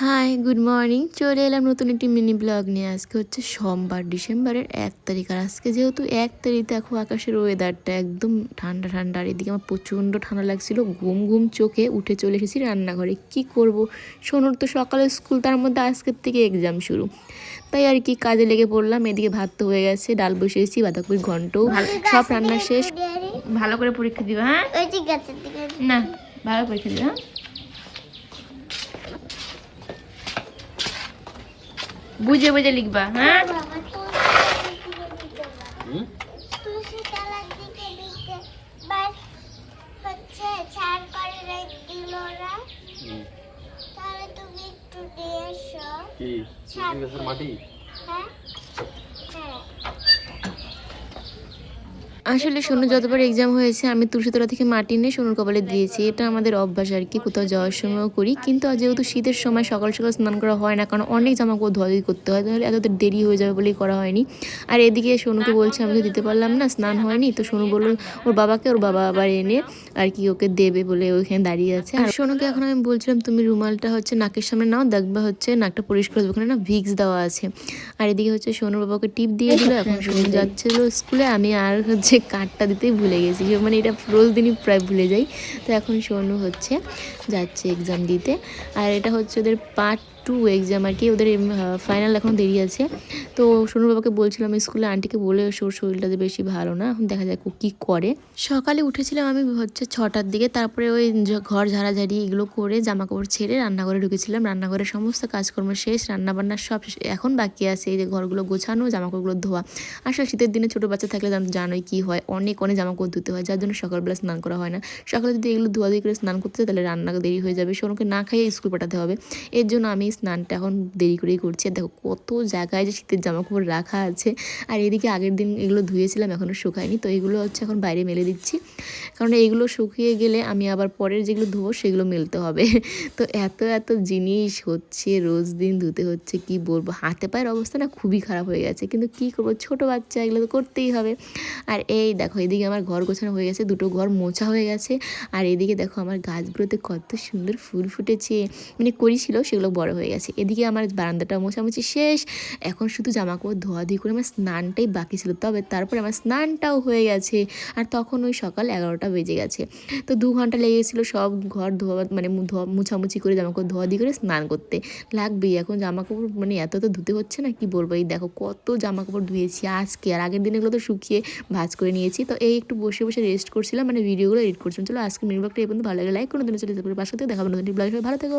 Hi good morning চলে এলাম নতুন একটি মিনি ব্লগ নিয়ে। আজকে হচ্ছে সোমবার ডিসেম্বরের এক তারিখ। আর আজকে যেহেতু এক তারিখ দেখো আকাশের ওয়েদারটা একদম ঠান্ডা ঠান্ডা। আর এদিকে আমার প্রচণ্ড ঠান্ডা লাগছিল। ঘুম ঘুম চোখে উঠে চলে এসেছি রান্নাঘরে। কি করব? সোনুর তো সকালে স্কুল তার মধ্যে আজকের থেকে এক্সাম শুরু। তাই আর কি কাজে লেগে পড়লাম। এদিকে ভাত তো হয়ে গেছে ডাল বসিয়েছি বাঁধাকপির ঘন্টও। সব রান্না শেষ। ভালো করে পরীক্ষা দিবা হ্যাঁ? না ভালো পরীক্ষা দিবা হ্যাঁ বুঝে বুঝে লিখবা হ্যাঁ বাবা তুলসী তলার দিকে দিকে বাস হচ্ছে ছাড় করে রেখে দিল ওরা তাহলে তুমি একটু দিয়ে এসো বুঝে লিখবা হ্যাঁ? মাটি? হ্যাঁ হ্যাঁ। আসলে সোনু যতবার এক্সাম হয়েছে, আমি তুলসীতলা থেকে মাটি নিয়ে সোনুর কপালে দিয়েছি। এটা আমাদের অভ্যাস আর কি, কোথাও যাওয়ার সময়ও করি। কিন্তু যেহেতু শীতের সময় সকাল সকাল স্নান করা হয় না, কারণ অনেক জামা কাপড় ধোয়াধুয়ি করতে হয়, তাহলে এত দেরি হয়ে যাবে বলেই করা হয়নি। আর এদিকে সোনুকে বলছে, আমি তো দিতে পারলাম না, স্নান হয়নি। তো সোনু বলল, ওর বাবাকে ওর বাবা আবার এনে আর কি ওকে দেবে বলে ওইখানে দাঁড়িয়ে আছে। আর সোনুকে এখন আমি বলছিলাম, তুমি রুমালটা হচ্ছে নাকের সামনে নাও, দেখবা হচ্ছে নাকটা পরিষ্কার হবে ওখানে না ভিক্স দেওয়া আছে। আর এদিকে হচ্ছে সোনুর বাবাকে টিপ দিয়ে দিল, এখন সোনু যাচ্ছিল স্কুলে, আমি আর হচ্ছে কার্ডটা দিতেই ভুলে গেছি। মানে এটা রোজ দিনই প্রায় ভুলে যাই। তো এখন সোনু হচ্ছে, যাচ্ছে এক্সাম দিতে। আর এটা হচ্ছে ওদের পার্ট টু এক্সাম আর কি, ওদের ফাইনাল এখন দেরি আছে। তো সোনুর বাবাকে বলছিলাম স্কুলে, আন্টিকে বলে ওর শরীরটা বেশি ভালো না, এখন দেখা যাক ও কী করে। সকালে উঠেছিলাম আমি হচ্ছে ছটার দিকে, তারপরে ওই ঘর ঝাড়াঝাড়ি এগুলো করে জামা কাপড় ছেড়ে রান্নাঘরে ঢুকেছিলাম। রান্নাঘরের সমস্ত কাজকর্ম শেষ, রান্নাবান্না সব এখন বাকি আছে এই যে ঘরগুলো গোছানো জামা কাপড়গুলো ধোয়া। আসলে শীতের দিনে ছোটো বাচ্চা থাকলে জান- জানোই কি হয়, অনেক অনেক জামা কাপড় ধুতে হয়, যার জন্য সকালবেলা স্নান করা হয় না। সকালে যদি এগুলো ধোয়াধুয়ি করে স্নান করতে তাহলে রান্না দেরি হয়ে যাবে, সোনুকে না খাইয়ে স্কুল পাঠাতে হবে। এর জন্য আমি স্নানটা এখন দেরি করেই করছি। দেখো কত জায়গায় যে শীতের জামা কাপড় রাখা আছে। আর এদিকে আগের দিন এগুলো ধুয়েছিলাম এখনও শুকায়নি। তো এগুলো হচ্ছে এখন বাইরে মেলে দিচ্ছি। কারণ এইগুলো শুকিয়ে গেলে আমি আবার পরের যেগুলো ধোবো, সেগুলো মেলতে হবে। তো এত এত জিনিস হচ্ছে, রোজ দিন ধুতে হচ্ছে, কি বলব? হাতে পায়ের অবস্থা না খুবই খারাপ হয়ে গেছে। কিন্তু কি করব? ছোটো বাচ্চা, এগুলো তো করতেই হবে। আর এই দেখো, এদিকে আমার ঘর গোছানো হয়ে গেছে, দুটো ঘর মোছা হয়ে গেছে। আর এদিকে দেখো আমার গাছগুলোতে কত সুন্দর ফুল ফুটেছে। মানে করেছিল সেগুলো বড় হয়ে গেছে। এদিকে আমার বারান্দাটা মোছামুছি শেষ। এখন শুধু জামা কাপড় ধোয়াধুয়ি করে আমার স্নানটাই বাকি ছিল। তবে তারপরে আমার স্নানটাও হয়ে গেছে। আর তখন ওই সকাল এগারোটা বেজে গেছে। তো দু ঘণ্টা লেগে গেছিল সব ঘর ধোয়া মানে ধোয়া, মুছামুছি করে জামা কাপড় ধোয়াধুয়ি করে স্নান করতে। লাগবেই। এখন জামা কাপড় মানে এত তো ধুতে হচ্ছে না, কি বলব? এই দেখো কত জামা কাপড় ধুয়েছি আজকে। আর আগের দিনগুলো তো শুকিয়ে ভাজ করে নিয়েছি। তো এই একটু বসে বসে রেস্ট করছিলাম। মানে ভিডিওগুলো এডিট করছিলাম। চলো আজকে মিনি ব্লগটা এই পর্যন্ত। ভালো লাগে লাইক কোনো দিন চলে যাবে পাশে থেকে। দেখাবো নতুন ব্লগ ভালো থেকো।